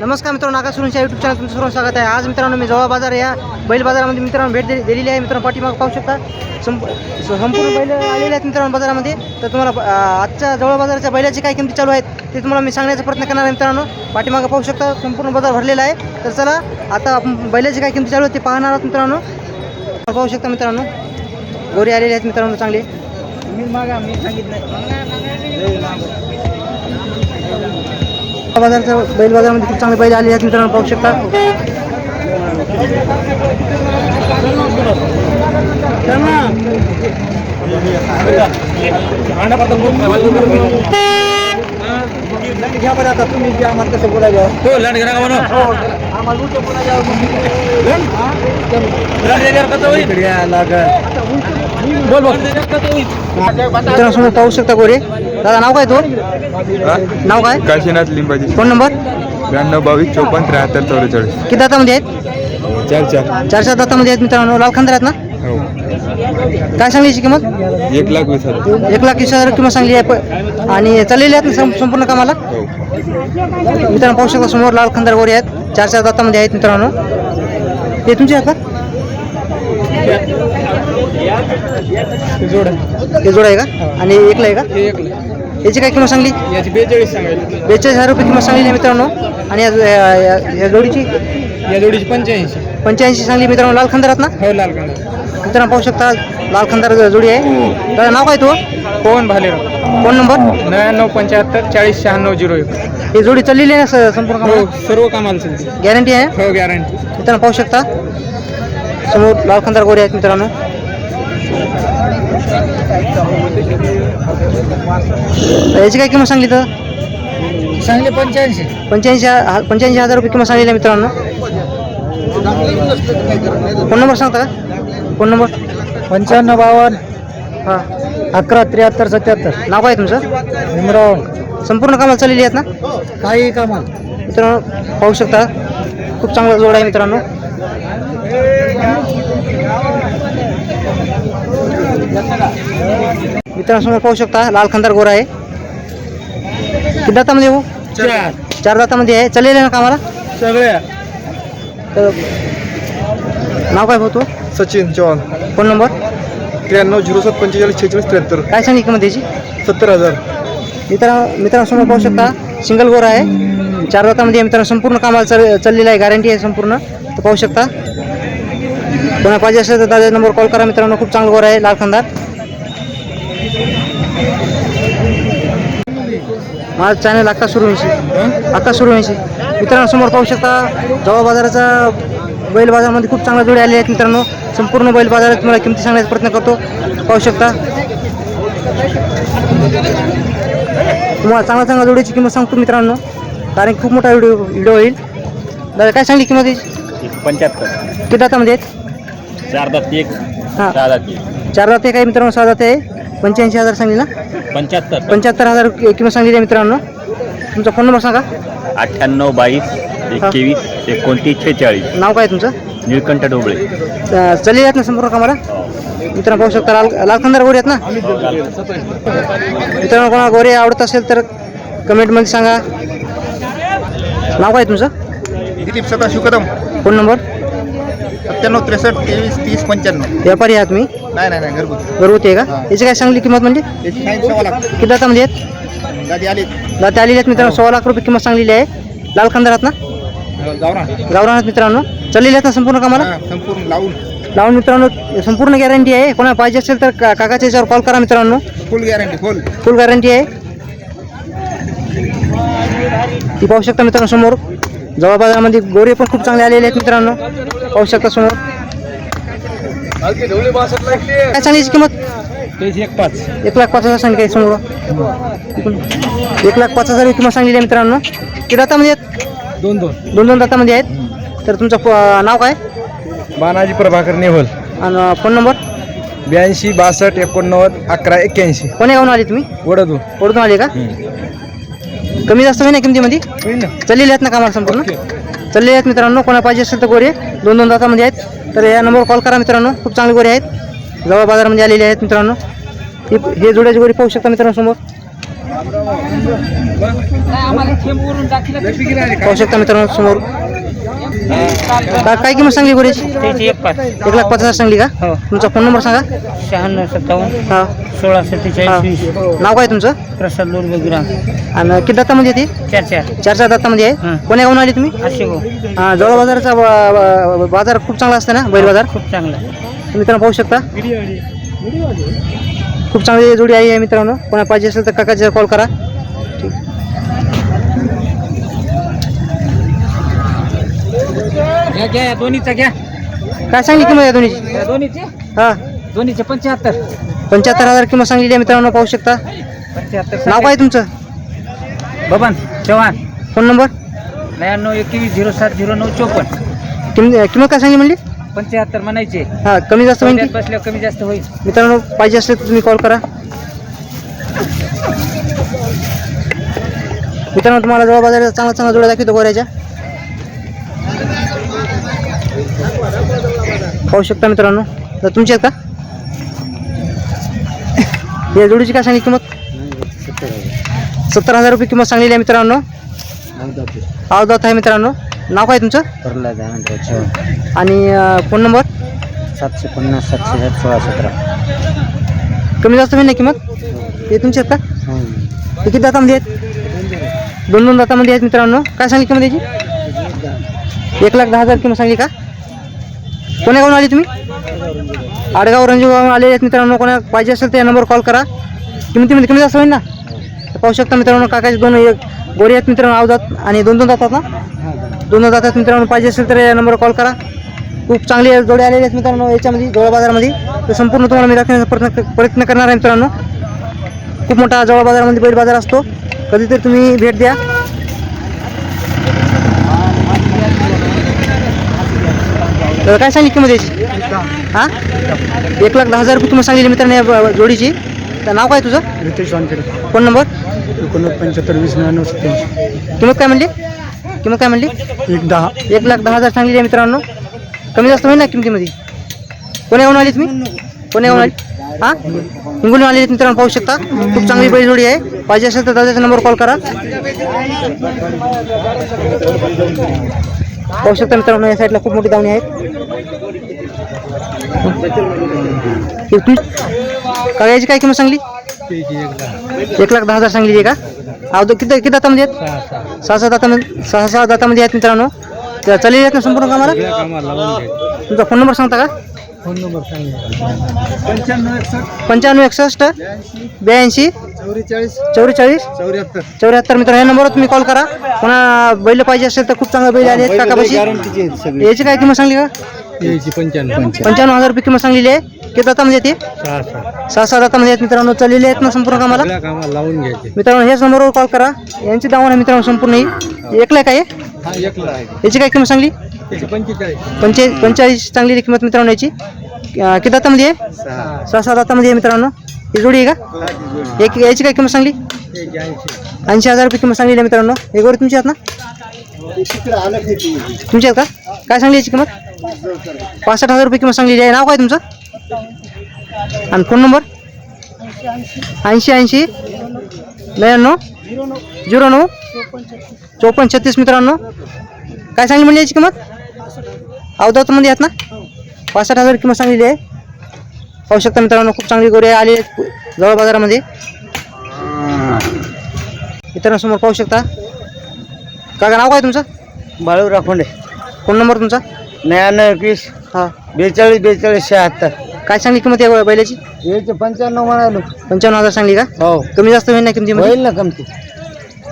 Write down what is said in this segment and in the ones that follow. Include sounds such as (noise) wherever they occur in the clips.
नमस्कार मित्रांनो Naga सुरूंच्या YouTube channel तुमचं सर्व स्वागत आहे. आज मित्रांनो मी जवळ बाजार या बैल बाजारामध्ये मित्रांनो भेट दे दिलेली आहे. मित्रांनो पाठीमागं पाहू शकता. संप संपूर्ण बैल आलेले आहेत मित्रांनो बाजारामध्ये. तर तुम्हाला आजच्या जवळ बाजाराच्या बैलाची काय किमती चालू आहेत ते तुम्हाला मी सांगण्याचा प्रयत्न करणार आहे मित्रांनो. पाठीमागं पाहू शकता संपूर्ण बाजार भरलेला आहे. तर चला आता बैलाची काय किमती चालू आहेत ते पाहणार आहोत मित्रांनो. पाहू शकता मित्रांनो. गोरे आलेले आहेत मित्रांनो चांगले. मी मागा मी बाजारच्या बैल बाजारामध्ये खूप चांगले बैल आलेले आहेत मित्रांनो पाहू शकता. घ्या बरं आता तुम्ही जे आम्हाला कसं बोलायचं हो लंड घरा का आम्हाला उलटं बोलायचं बोल पाहू शकता गोरे दादा नाव काय तो? नाव काय? काशीनाथ लिंबाजी. Phone number? ब्याण्णव बावीस चोपन्न त्र्याहत्तर चौवेचाळीस. किती दातामध्ये आहेत? चार चार. चार चार दातामध्ये आहेत मित्रांनो. लाल खांदर आहेत ना? हो. काय सांगली किंमत? एक लाख वीस हजार. एक लाख वीस हजार किंमत सांगली आहे. प- आणि चाललेले आहेत ना सं- संपूर्ण कामाला? हो. मित्रांनो पाहू शकता समोर लाल खंदार गोरे आहेत. चार चार दातामध्ये आहेत मित्रांनो. ते तुमचे आहेत का? जोड. हे जोड आहे का? आणि एकला आहे का? याची काय किंमत सांगली? याची बेचाळीस सांगायची बेचाळीस हजार रुपये किंमत सांगलेली आहे मित्रांनो? आणि या- या या- या जोडीची? या जोडीची पंच्याऐंशी. पंच्याऐंशी सांगली मित्रांनो लाल खंदार आहेत ना? हो लाल कांदा मित्रांनो पाहू शकता लाल खंदार जोडी आहे. दादा नाव काय तो पवन भालेराव. Phone number? नव्याण्णव पंच्याहत्तर चाळीस शहाण्णव झिरो एक. ही जोडी चाललेली आहे ना स- संपूर्ण हो सर्व कामाला चालते गॅरंटी आहे? हो गॅरंटी मित्रांनो पाहू शकता. समोर लाल खंदार गोरे आहेत मित्रांनो. याची काय किंमत सांगली तर? सांगले पंच्याऐंशी. पंच्याऐंशी पंच्याऐंशी हजार रुपये किंमत सांगलेली आहे मित्रांनो. फोन नंबर सांगता का? Phone number? पंच्याण्णव बावन्न. हां. अकरा त्र्याहत्तर सत्याहत्तर. नाव आहे तुमचं? इम्रान संपूर्ण कामाला चाललेली आहेत ना? काही कामा मित्रांनो पाहू शकता खूप चांगला जोड आहे मित्रांनो. मित्रांनो समोर पाहू शकता लाल खंदार गोरा आहे. किती दातामध्ये हो? चार. चार दातामध्ये आहे. चाललेलं आहे ना कामाला? सगळ्या तर नाव काय होतो सचिन चव्हाण. Phone number? त्र्याण्णव झिरो सात पंचेचाळीस छेचाळीस त्र्याहत्तर. काय सांगली किंमत त्याची? सत्तर हजार. मित्रांनो मित्रांनो समोर पाहू शकता सिंगल गोरा आहे. चार दातामध्ये मित्रांनो संपूर्ण कामाला चाल चाललेलं आहे. गॅरंटी आहे संपूर्ण. तर पाहू शकता. कोणा पाहिजे असेल तर दादा नंबर कॉल करा मित्रांनो. खूप चांगलं गोरा आहे लाल खंदार. माझा चॅनल अक्का सुरू व्हायची अक्का सुरू व्हायची मित्रांनो समोर पाहू शकता जवा बाजाराचा बैल बाजारामध्ये खूप चांगल्या जोडी आले आहेत मित्रांनो. संपूर्ण बैल बाजारात तुम्हाला किमती सांगण्याचा प्रयत्न करतो. पाहू शकता. तुम्हाला चांगल्या चांगल्या जोडीची किंमत सांगतो मित्रांनो. कारण खूप मोठा व्हिडिओ व्हिडिओ होईल. दादा काय सांगली किंमत याची पंच्याहत्तर. किती दातामध्ये आहेत? चार दात एक हां. सहा दात एक. चार दाते काय मित्रांनो सहा दाते आहे. पंच्याऐंशी हजार सांगली ना? पंच्याहत्तर. पंच्याहत्तर हजार किंमत सांगलेली आहे मित्रांनो. तुमचा फोन नंबर सांगा. अठ्ठ्याण्णव बावीस एकवीस एकोणतीस छेचाळीस. नाव काय तुमचं? निळकंठ ढोबळे. अं, चाललेले आहेत ना संपूर्ण कामाला मित्रांनो पाहू शकता लाल लाल खंदार गोरे आहेत ना? मित्रांनो कोणाला गोरे आवडत असेल तर कमेंटमध्ये सांगा. नाव काय तुमचं? Dilip Sadashiv Kadam phone number? सत्त्याण्णव त्रेसष्ट तेवीस तीस पंच्याण्णव. व्यापारी आहात तुम्ही? नाही नाही नाही घरगुती. घरगुती आहे का? याची काय सांगली किंमत म्हणजे? याची नाही सव्वा लाख. किती दातामध्ये आहेत? गादी आली दाते आलेली आहेत मित्रांनो सोळा लाख रुपये किंमत सांगलेली आहे. लाल खंदारात ना? जाऊ ना गावरानात मित्रांनो. चाललेले आहेत ना संपूर्ण कामाला? हा, संपूर्ण लावून. लावून मित्रांनो संपूर्ण गॅरंटी आहे. कोणाला पाहिजे असेल तर का काकाच्या याच्यावर कॉल करा मित्रांनो. फुल गॅरंटी फुल फुल गॅरंटी आहे. ती पाहू शकता मित्रांनो समोर. जवळ बाजारामध्ये गोरे पण खूप चांगले आलेले आहेत मित्रांनो. पाहू शकता समोर. काय सांगायची किंमत? एक पाच. एक लाख पाच हजार सांगली समोर. एक लाख पाच हजार ही किंमत सांगलेली आहे मित्रांनो. किती दातामध्ये आहेत? दोन दोन. दोन दोन दातामध्ये आहेत. तर तुमचं प- नाव काय? बानाजी प्रभाकर नेवल आणि फोन नंबर? ब्याऐंशी बासष्ट एकोणनव्वद अकरा एक्क्याऐंशी. कोण्या गावून आले तुम्ही? वडदू. ओढून आले का? कमी जास्त होईल ना किमतीमध्ये? होईल ना. चाललेले आहेत ना कामाला संपूर्ण? चाललेले आहेत मित्रांनो कोणा पाहिजे असेल तर गोरे दोन दोन दातामध्ये आहेत. तर या नंबरवर कॉल करा मित्रांनो खूप चांगले गोरे आहेत. जवळ बाजारामध्ये आलेले आहेत मित्रांनो. हे हे जोड्याचे गोरे पाहू शकता मित्रांनो समोर. पाहू शकता मित्रांनो समोर. का- काय किंमत सांगली त्याची एक पाच. एक लाख पाच हजार सांगली का? हो. तुमचा फोन नंबर सांगा. शहाण्णव सत्तावन्न हा. सोळा हा सत्तेचाळीस वीस नाव काय तुमचं? प्रसाद ग्राम. आणि किती दातामध्ये येते चार चार. चार चार दातामध्ये आहे. कोण्या गावून आली तुम्ही? असे गो हा, जवळ बाजाराचा ब- ब- बाजार खूप चांगला असतो ना बैल बाजार? खूप चांगला. मित्रांनो पाहू शकता. खूप चांगली जोडी आई आहे मित्रांनो. कोणा पाहिजे असेल तर काकाच्या कॉल करा. घ्या घ्या या दोन्हीचा घ्या. काय सांगली किंमत दोन्हीची? या दोन्हीचे? हा. दोन्हीचे पंच्याहत्तर. पंच्याहत्तर हजार किंमत सांगलेली आहे मित्रांनो पाहू शकता. पंच्याहत्तर नाव काय तुमचं? बबन चव्हाण. Phone number? नव्याण्णव एकवीस झिरो सात झिरो नऊ चोपन्न. किंमत किंमत काय सांगली म्हणली? पंच्याहत्तर म्हणायचे. हा कमी जास्त होईल की? चौद्यात बसल्यावर कमी जास्त होईल. मित्रांनो पाहिजे असेल तर तुम्ही कॉल करा. मित्रांनो तुम्हाला जवळ बाजारात चांगला चांगला जोड्या दाखवतो गोऱ्याच्या. पाहू शकता मित्रांनो. तर तुमची आहेत का? या जोडीची काय सांगली किंमत? सत्तर हजार रुपये किंमत सांगलेली आहे मित्रांनो. अवदात आहे मित्रांनो. नाव काय तुमचं? आणि फोन नंबर? सातशे पन्नास सातशे सात सोळा सतरा कमी जास्त होईल ना किंमत? हे तुमचे आहेत का? हे किती दातामध्ये आहेत? दोन दोन दातामध्ये आहेत मित्रांनो. काय सांगली किंमत याची? एक लाख दहा हजार किंमत सांगली का? कोणाकडून गावून आली तुम्ही? आडगाव रंजूगावून आले आहेत मित्रांनो. कोणा पाहिजे असेल तर या नंबरवर कॉल करा. किमतीमध्ये म्हणजे कमी जास्त होईल ना? पाहू शकता मित्रांनो काकाचे दोन एक गोरी आहेत मित्रांनो आवजात आणि दोन दोन दातात ना? दोन दोन दातात मित्रांनो पाहिजे असेल तर या नंबरवर कॉल करा. खूप चांगले जोडे आलेले आहेत मित्रांनो याच्यामध्ये जवळ बाजारामध्ये. तर संपूर्ण तुम्हाला मी दाखवण्याचा प्रयत्न प्रयत्न करणार आहे मित्रांनो. खूप मोठा जवळ बाजारामध्ये बैल बाजार असतो. कधीतरी तुम्ही भेट द्या. तर काय सांगली किंमत याची? हां? एक लाख दहा हजार रुपये किंमत सांगलेली मित्रांनो या ब- जोडीची. तर नाव काय तुझं? रितेश वानखेडे. Phone number? एकोणनव्वद पंच्याहत्तर वीस नव्याण्णव सत्त्याऐंशी. किंमत काय म्हणली? किंमत काय म्हणली? एक दहा. एक लाख दहा हजार सांगलेली आहे मित्रांनो. कमी जास्त होईल ना किमतीमध्ये? कोण्या गावून आली तुम्ही कोण्या गावून आली? हां? हिंगोली आलेली आहेत मित्रांनो पाहू शकता. खूप चांगली बैल जोडी आहे. पाहिजे असेल तर दादाच्या नंबरवर कॉल करा. पाहू शकता मित्रांनो या साईडला खूप मोठी दावणी आहेत. याची काय किंमत सांगली? एक लाख दहा हजार सांगली आहे का? अहो तो किती किती दातामध्ये आहेत? सहा सहा दातामध्ये सहा सहा दातामध्ये आहेत मित्रांनो. त्या चालेल आहेत ना संपूर्ण कामाला? तुमचा फोन नंबर सांगता का? फोन नंबर पंच्याण्णव पंच्याण्णव एकसष्ट ब्याऐंशी चौवेचाळीस. चौवेचाळीस चौऱ्याहत्तर. चौऱ्याहत्तर. मित्र या नंबरवर तुम्ही कॉल करा. कोणा बैल पाहिजे असेल तर खूप चांगला बैल आले आहेत काकापाशी याची काय किंमत सांगली का? पंच्याण्णव. पंच्याण्णव हजार रुपये किंमत सांगलेली आहे. किती दातामध्ये येते सहा सहा. सहा दातामध्ये आहेत मित्रांनो चाललेले आहेत ना संपूर्ण कामाला? लावून घ्यायचे. मित्रांनो हेच नंबरवर कॉल करा. यांची दावण आहे मित्रांनो संपूर्ण ही. एकला काय आहे? हा एकला आहे. याची काय किंमत सांगली? पंचेचाळीस. पंचे पंचेचाळीस चांगली किंमत मित्रांनो याची. किती दातामध्ये आहे सहा. सहा दातामध्ये आहे मित्रांनो. ही जोडी आहे का? एक याची काय किंमत सांगली? एक ऐंशी हजार रुपये किंमत सांगलेली आहे मित्रांनो. हे गोरी तुमची आहेत ना? तुमची आहेत का? काय सांगली याची किंमत? पासष्ट हजार रुपये किंमत सांगली आहे. नाव काय तुमचं? आणि फोन नंबर? ऐंशी ऐंशी. नव्याण्णव. झिरो नऊ. चोपन्न छत्तीस मित्रांनो. काय सांगली म्हणजे याची किंमत? अवधातमध्ये आहेत ना? पासष्ट हजार किंमत सांगलेली आहे. पाहू शकता मित्रांनो खूप चांगली गोरी आली जवळ बाजारामध्ये. इतरांसमोर पाहू शकता. काका नाव काय तुमचं? बाळू राखोंडे. फोन नंबर तुमचा? नव्याण्णव एकवीस. हां. बेचाळीस बेचाळीस शहात्तर. काय सांगली किंमत या बैलाची? याचे पंच्याण्णव म्हणालो. पंचावन्न हजार सांगली का? हो. कमी जास्त होईल ना किमतीमध्ये? होईल ना कमती.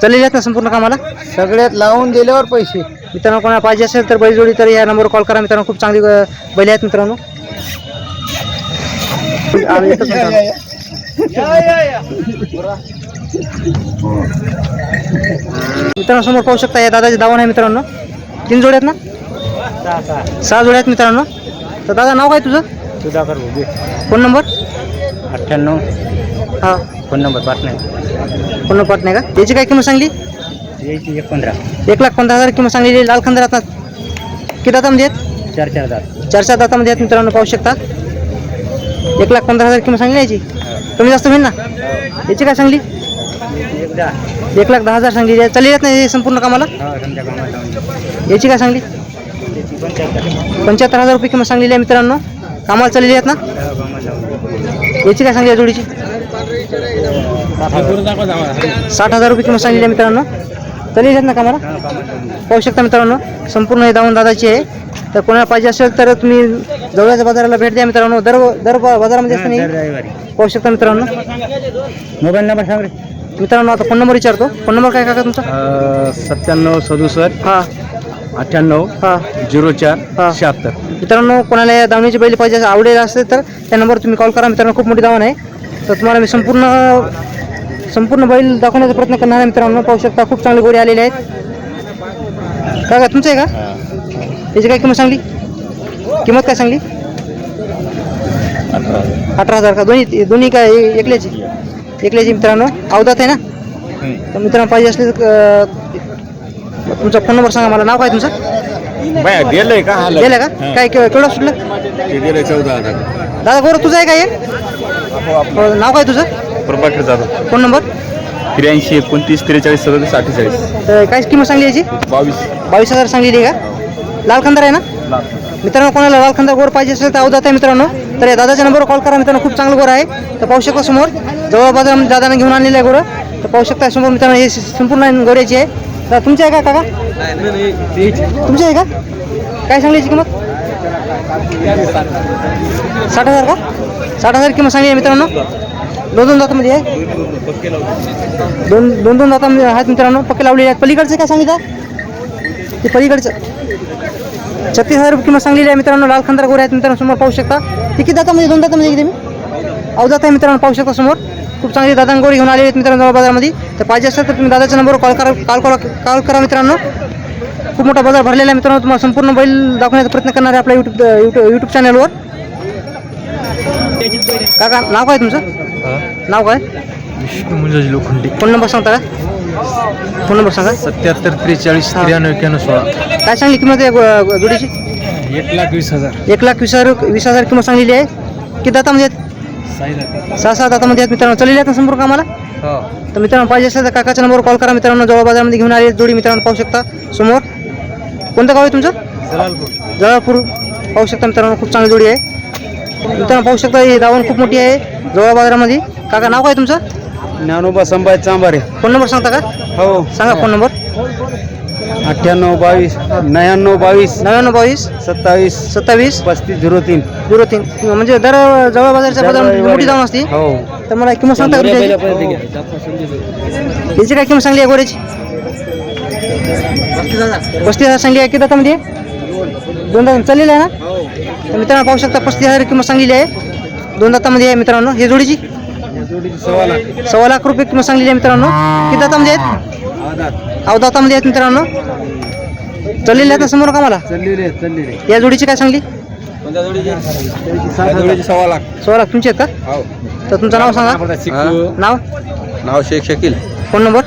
चाललेली आहेत ना संपूर्ण कामाला? सगळ्यात लावून दिल्यावर पैसे. मित्रांनो कोणाला पाहिजे असेल तर बैलजोडी तर या नंबरवर कॉल करा. मित्रांनो खूप चांगली अं, बैल आहेत मित्रांनो. (laughs) आम्ही मित्रांनो. (laughs) मित्रांनो समोर पाहू शकता या दादाचे दावण आहे मित्रांनो. तीन जोड्या आहेत ना? सहा जोड्या आहेत मित्रांनो. तर दादा नाव काय तुझं? सुधाकर भोगे. Phone number? अठ्ठ्याण्णव. हां. फोन नंबर नाही. फोन नंबर पाठ नाही का? याची काय किंमत सांगली? याची एक पंधरा. एक लाख पंधरा हजार किंमत सांगलेली लाल खंदर आता किती दातामध्ये आहेत? चार चार हजार चार चार दातामध्ये आहेत मित्रांनो पाहू शकता. एक लाख पंधरा हजार किंमत सांगली याची? कमी जास्त होईल ना? याची काय सांगली? एक लाख दहा हजार सांगली. चालेल ना हे संपूर्ण कामाला? याची काय सांगली? पंच्याहत्तर. हजार रुपये किंमत सांगलेली आहे मित्रांनो. कामाला चाललेली आहेत ना? याची काय सांगली जोडीची? साठ हजार. रुपये किंमत सांगलेली आहे मित्रांनो. चालेल आहेत ना कामाला? पाहू शकता मित्रांनो संपूर्ण हे दावण दादाची आहे. तर कोणाला पाहिजे असेल तर तुम्ही जवळच्या बाजाराला भेट द्या मित्रांनो. दर दर बाजारामध्ये असते नाही. पाहू शकता मित्रांनो. मोबाईल नंबर सांग रे. मित्रांनो आता फोन नंबर विचारतो. फोन नंबर काय काका तुमचा? सत्त्याण्णव सदुसष्ट हां. अठ्ठ्याण्णव हां. झिरो हा. चार शहात्तर. मित्रांनो कोणाला या दावणीची बैल पाहिजे असं आवडेल असेल तर त्या नंबर तुम्ही कॉल करा. मित्रांनो खूप मोठी दावण आहे. तर तुम्हाला मी संपूर्ण संपूर्ण बैल दाखवण्याचा प्रयत्न करणार आहे मित्रांनो. पाहू शकता खूप चांगले गोरे आलेले आहेत. काका तुमचं आहे का? याची काय किंमत सांगली? किंमत काय सांगली? अठरा हजार. का? दोन्ही दोन्ही काय ए- एकल्याची मित्रांनो अवधात आहे ना? तर मित्रांनो पाहिजे असले तर अं, तुमचा फोन नंबर सांगा मला नाव काय तुमचं? बाय दिलंय का? हा गेलं का? काय के- केवढं सुटलं? ते दिलंय चौदा हजार. दादा गोरं तुझं आहे का हे? नाव काय तुझं? प्रभाकर जाधव. फोन नंबर त्र्याऐंशी एकोणतीस त्रेचाळीस सदतीस अठ्ठेचाळीस. तर काय किंमत सांगली याची? बावीस. बावीस हजार सांगलेली आहे का? लाल खंदार आहे ना? मित्रांनो कोणाला लाल खंदार गोर पाहिजे असेल तर अवधात आहे मित्रांनो. तर या दादाच्या नंबरवर कॉल करा मित्रांनो. खूप चांगलं गोर आहे. तर पाहू शकता समोर. जवळ बाजार दादाने घेऊन आणलेलं आहे गोरं तर पाहू शकता समोर मित्रांनो हे संपूर्ण गोऱ्याची आहे. तर तुमची आहे का काका? तुमची आहे का? काय सांगली किंमत? साठ हजार का? साठ हजार किंमत सांगली आहे मित्रांनो. दोन दोन दातामध्ये आहे. दोन दोन दोन दातामध्ये आहेत मित्रांनो. पक्के लावलेले आहेत. पलीकडचे काय सांगितलं? ते पलीकडचं. छत्तीस हजार रुपये किंमत सांगलेली आहे मित्रांनो. लाल खंदार गोरे आहेत मित्रांनो. समोर पाहू शकता. किती दातामध्ये दोन दातामध्ये किती? मी अवदात आहे मित्रांनो पाहू शकता समोर. खूप चांगली दादा गोरी घेऊन आलेले आहेत मित्रांनो बाजारामध्ये. तर पाहिजे असेल तर तुम्ही दादाच्या नंबरवर कॉल करा कॉल करा कॉल करा मित्रांनो. खूप मोठा बाजार भरलेला आहे मित्रांनो. तुम्हाला संपूर्ण बैल दाखवण्याचा प्रयत्न करणार आहे आपल्या यूट्यूब यूट्यूब यूट्यूब चॅनलवर काका नाव काय तुमचं? नाव काय? लोखंडे. फोन नंबर सांगता का? फोन नंबर सांगा. सत्याहत्तर त्रेचाळीस. त्र्याण्णव एक्क्याण्णव सोळा. काय सांगली किंमत आहे गो- गो- जोडीची? एक लाख वीस हजार. एक लाख वीस हजार वीस हजार किंमत सांगलेली आहे. किती दातामध्ये आहेत? सहा सहा दातामध्ये आहेत मित्रांनो. चाललेले आहेत ना संपर्क आम्हाला. हो. तर मित्रांनो पाहिजे असेल तर काकाच्या नंबरवर कॉल करा. मित्रांनो जवळ बाजारामध्ये घेऊन आले जोडी मित्रांनो पाहू शकता. समोर. कोणतं गाव आहे तुमचं? जवळपूर पाहू शकता मित्रांनो खूप चांगली जोडी आहे. मित्रांनो पाहू शकता ही दावण खूप मोठी आहे. जवळ बाजारामध्ये. काका नाव काय तुमचं? ज्ञानोबा संभाजी चांबारे. फोन नंबर सांगता का? हो. सांगा फोन नंबर. अठ्ठ्याण्णव बावीस नव्याण्णव बावीस नव्याण्णव बावीस सत्तावीस सत्तावीस पस्तीस झिरो तीन. झिरो तीन. म्हणजे दर जवळ बाजारच्या मोठी जाऊन असते. हो. तर मला किंमत सांगता का याची? काय किंमत सांगली आहे गोऱ्याची पस्तीस हजार सांगली आहे किती दातामध्ये दोन दात चाललेलं आहे ना? तर मित्रांनो पाहू शकता पस्तीस हजार किंमत सांगलेली आहे. दोन दातामध्ये आहे मित्रांनो. ही जोडीची? सव्वा लाख. सव्वा लाख रुपये किंमत सांगलेली आहे मित्रांनो. किती दातामध्ये आहेत? अव दातामध्ये आहेत मित्रांनो. चाललेले आहेत ना समोर का मला चाललेले चाललेले या जोडीची काय सांगली? सव्वा लाख. सोळा लाख तुमची आहेत का? हो. तर तुमचं नाव सांगा. नाव? नाव शेख शकील. Phone number?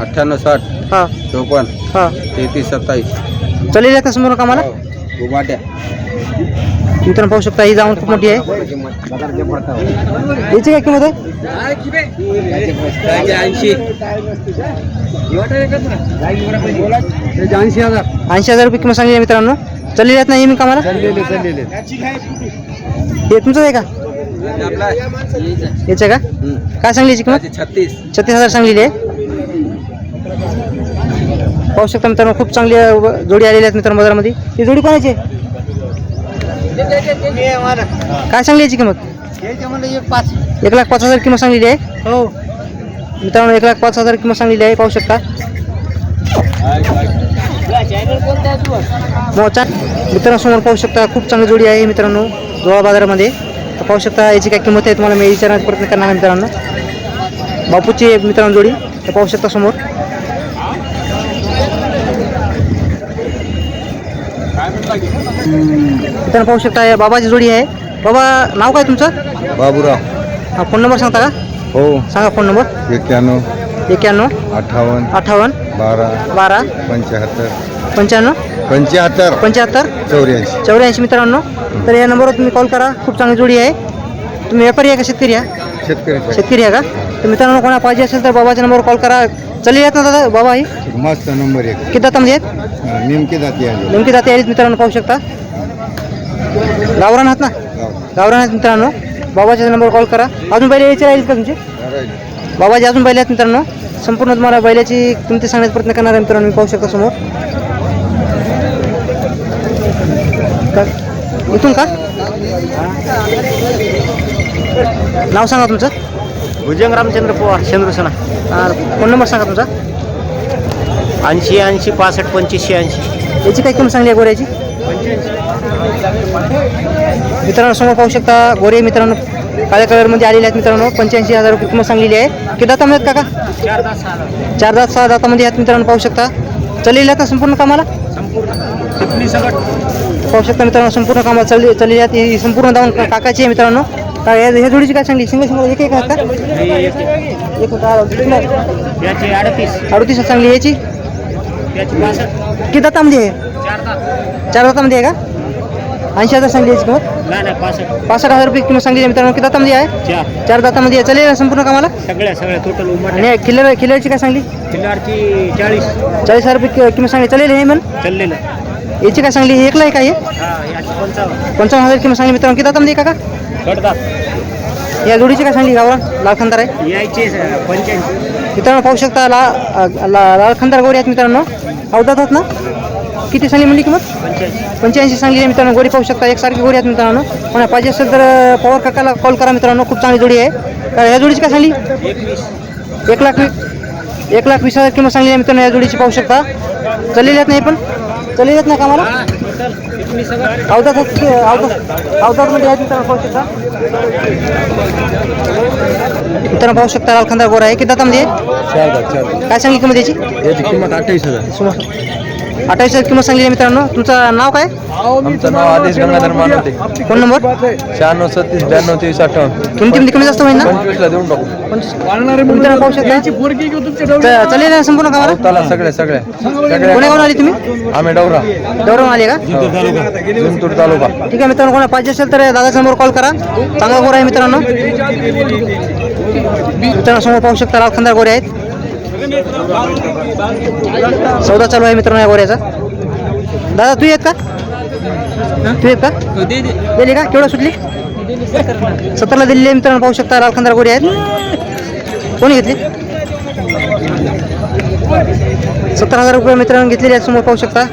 अठ्ठ्याण्णव साठ. हां. चौपन्न. हां. तेहतीस सत्तावीस. चाललेले आहेत ना समोर का मला गुमाट्या मित्रांनो पाहू शकता ही जाऊन खूप मोठी आहे. याची काय किंमत आहे? ऐंशी. हजार. ऐंशी हजार रुपये किंमत आहे मित्रांनो. चाललेले आहेत ना हे मी कामाला? हे तुमचं आहे का? याचं आहे का? काय सांगली याची किंमत? छत्तीस. छत्तीस हजार सांगलेली आहे. पाहू शकता मित्रांनो खूप चांगली जोडी आलेली आहेत मित्रांनो बाजारामध्ये. ही जोडी कोणाची आहे? काय सांगली याची किंमत एक लाख पाच हजार किंमत सांगलेली आहे? हो. मित्रांनो एक लाख पाच हजार किंमत सांगलेली आहे. पाहू शकता. मोचा मित्रांनो समोर पाहू शकता खूप चांगली जोडी आहे मित्रांनो जोळा बाजारामध्ये. तर पाहू शकता याची काय किंमत आहे तुम्हाला मी विचारण्याचा प्रयत्न करणार मित्रांनो. बापूची मित्रांनो जोडी. तर पाहू शकता समोर. मित्रांनो पाहू शकता या बाबाची जोडी आहे. बाबा नाव काय तुमचं? बाबूराव. हा फोन नंबर सांगता का? हो. सांगा फोन नंबर. एक्क्याण्णव एक्क्याण्णव अठ्ठावन्न. अठ्ठावन्न. बारा. बारा. पंच्याहत्तर. पंच्याण्णव. पंच्याहत्तर. पंच्याहत्तर. चौऱ्याऐंशी. चौऱ्याऐंशी मित्रांनो. तर या नंबरवर तुम्ही कॉल करा. खूप चांगली जोडी आहे. तुम्ही व्यापारी आहे का शेतकरी आहे? शेतकरी शेतकरी आहे का? तर मित्रांनो कोणा पाहिजे असेल तर बाबाच्या नंबरवर कॉल करा. चालेल आहेत ना दादा बाबा ही मस्त नंबर एक. किती दातामध्ये आहेत? नेमकी जाती आली. नेमकी दाते आहेत मित्रांनो पाहू शकता. गावरान आहात ना? गावरान आहेत मित्रांनो. बाबाच्या नंबरवर कॉल करा. अजून पहिले यायचे राहील का तुमचे? बाबाजी अजून बैल आहेत मित्रांनो. संपूर्ण तुम्हाला बैलाची किमती सांगण्याचा प्रयत्न करणार आहे मित्रांनो मी पाहू शकता समोर. इथून का? नाव सांगा तुमचं. भुजंग रामचंद्र पवार चंद्रसेना फोन नंबर सांगा तुमचा. ऐंशी ऐंशी पासष्ट पंचवीसशे ऐंशी. याची काय किंमत सांगली आहे गोऱ्याची? मित्रांनो समोर पाहू शकता गोरे मित्रांनो काळ्या कलरमध्ये आलेले आहेत मित्रांनो पंच्याऐंशी हजार रुपये किंमत सांगलेली आहे. किती दातामध्ये आहेत काका? चार दात सहा दातामध्ये आहेत मित्रांनो पाहू शकता. चाललेले आहेत ना संपूर्ण कामाला? पाहू शकता मित्रांनो संपूर्ण कामाला चालली चाललेली आहेत. ही संपूर्ण धावून का- काकाची आहे मित्रांनो. काय या ह्या जोडीची काय सांगली? सिंगल सिंगल एक एक आहेत का? एक अडतीस. अडतीस चांगली याची? किती दातामध्ये आहे? चार दातामध्ये आहे का? ऐंशी हजार सांगली याची किंमत? नाही नाही पासष्ट. हजार रुपये किंमत सांगली मित्रांनो. किती दातामध्ये आहे? चार. चार दातामध्ये चालेल ना संपूर्ण कामाला. सगळ्या सगळ्या टोटल उमर आणि किल्लर किल्लरची काय सांगली? किल्लारची चाळीस. चाळीस हजार रुपये कि- किंमत सांगली. चालेल हे मन चाललेलं. याची काय सांगली? एकला आहे का हे? हा पंचावन्न. हजार किंमत सांगली मित्रांनो. किती दातामध्ये कडदात या जोडीची काय सांगली? गावरा लाल खंदार आहे? यायचे पंच्याऐंशी. मित्रांनो पाहू शकता ला ला- लाल खंदार गोरी आहेत मित्रांनो. अवधातात ना? किती सांगली म्हणली किंमत? पंच्याऐंशी सांगली आहे मित्रांनो. गोरी पाहू शकता एकसारखी गोरी आहेत मित्रांनो. पण पाहिजे असेल तर पवार काकाला कॉल करा मित्रांनो. खूप चांगली जोडी आहे. तर ह्या जोडीची काय सांगली? एक लाख एक लाख वीस हजार किंमत सांगली आहे मित्रांनो या जोडीची पाहू शकता. चाललेली नाही पण? चाललेली नाही का मला हा टोटल एकवीस अवधात अवधात अवधातमध्ये म्हणजे आहेत मित्रांनो पाहू शकता. मित्रांनो पाहू शकता लाल खंदार गोरा आहे. किती दातामध्ये? चार दात चार दात. काय सांगली किंमत याची याची किंमत अठ्ठावीस हजार. समोर अठ्ठावीस हजार किंमत सांगली आहे मित्रांनो. तुमचं नाव काय? आमचं नाव आदेश गंगाधर मानवते. Phone number? शहाण्णव सत्तीस ब्याण्णव तेवीस अठ्ठावन्न. किमतीमध्ये कमी जास्त होईल ना? पंचवीसला देऊन टाकू. मित्रांनो पाहू शकता. च- चालेल ना संपूर्ण कामाला त्याला सगळ्या सगळ्या सगळ्या कोणाकडून आली तुम्ही? आम्ही डवरा. आली का? जिंतूर तालुका. ठीक आहे मित्रांनो कोणा पाहिजे असेल तर दादा समोर कॉल करा. चांगला गोरा आहे मित्रांनो. मित्रांनो समोर पाहू शकता लाल गोरे आहेत. सौदा चालू आहे मित्रांनो या गोऱ्याचा. दादा तू येत का? तू येत का? दिली का? केवढं सुटली? सत्तरला दिलेली आहे मित्रांनो पाहू शकता लाल गोरे आहेत. कोणी घेतली? सत्तर हजार रुपये मित्रांनो घेतलेले आहेत समोर पाहू शकता.